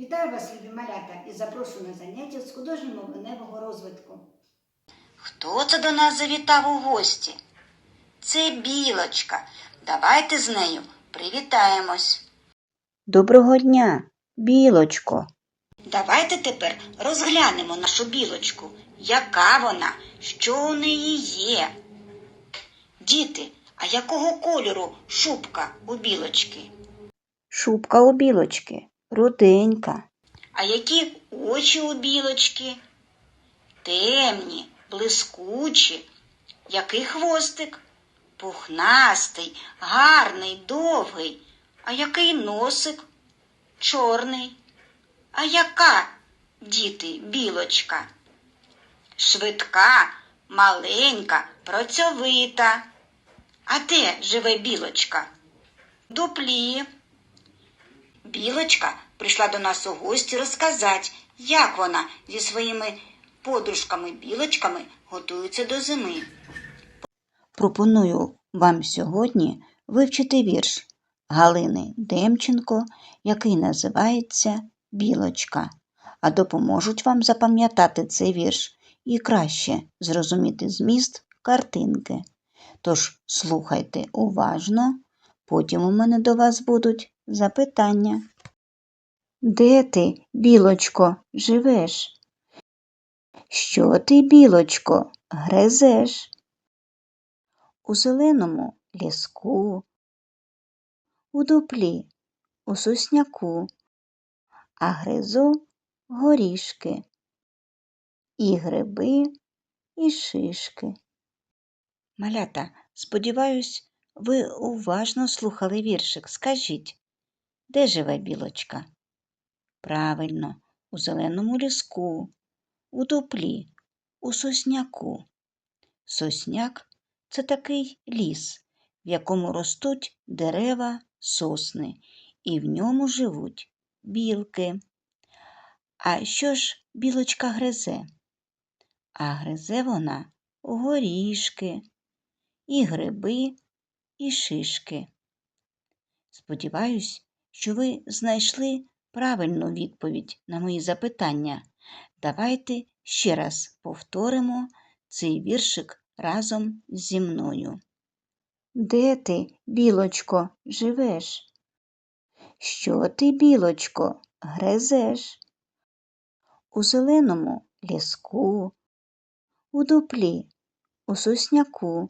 Вітаю вас, любі малята, і запрошую на заняття з художнього мовленевого розвитку. Хто це до нас завітав у гості? Це білочка. Давайте з нею привітаємось. Доброго дня, білочко. Давайте тепер розглянемо нашу білочку. Яка вона? Що у неї є? Діти, а якого кольору шубка у білочки? Шубка у білочки, руденька. А які очі у білочки? Темні, блискучі. Який хвостик? Пухнастий, гарний, довгий. А який носик? Чорний. А яка, діти, білочка? Швидка, маленька, працьовита. А де живе білочка? Дуплі. Білочка прийшла до нас у гості розказати, як вона зі своїми подружками-білочками готується до зими. Пропоную вам сьогодні вивчити вірш Галини Демченко, який називається Білочка. А допоможуть вам запам'ятати цей вірш і краще зрозуміти зміст картинки. Тож слухайте уважно, потім у мене до вас будуть запитання. Де ти, білочко, живеш? Що ти, білочко, грезеш? У зеленому ліску, у дуплі, у сосняку, а гризу горішки, і гриби, і шишки. Малята, сподіваюсь, ви уважно слухали віршик. Скажіть, де живе білочка? Правильно, у зеленому ліску, у дуплі, у сосняку. Сосняк це такий ліс, в якому ростуть дерева, сосни, і в ньому живуть білки. А що ж білочка гризе? А гризе вона горішки, і гриби, і шишки. Сподіваюсь, що ви знайшли правильну відповідь на мої запитання. Давайте ще раз повторимо цей віршик разом зі мною. Де ти, білочко, живеш? Що ти, білочко, грезеш? У зеленому ліску, у дуплі, у сосняку,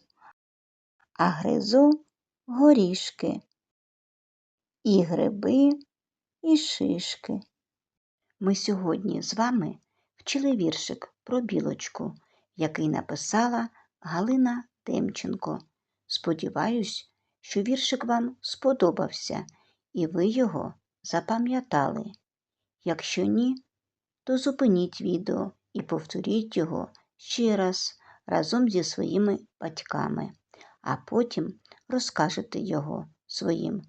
а гризу горішки, і гриби, і шишки. Ми сьогодні з вами вчили віршик про білочку, який написала Галина Демченко. Сподіваюсь, що віршик вам сподобався і ви його запам'ятали. Якщо ні, то зупиніть відео і повторіть його ще раз разом зі своїми батьками, а потім розкажете його своїм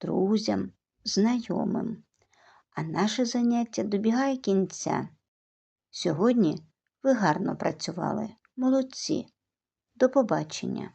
друзям, знайомим. А наше заняття добігає кінця. Сьогодні ви гарно працювали. Молодці. До побачення.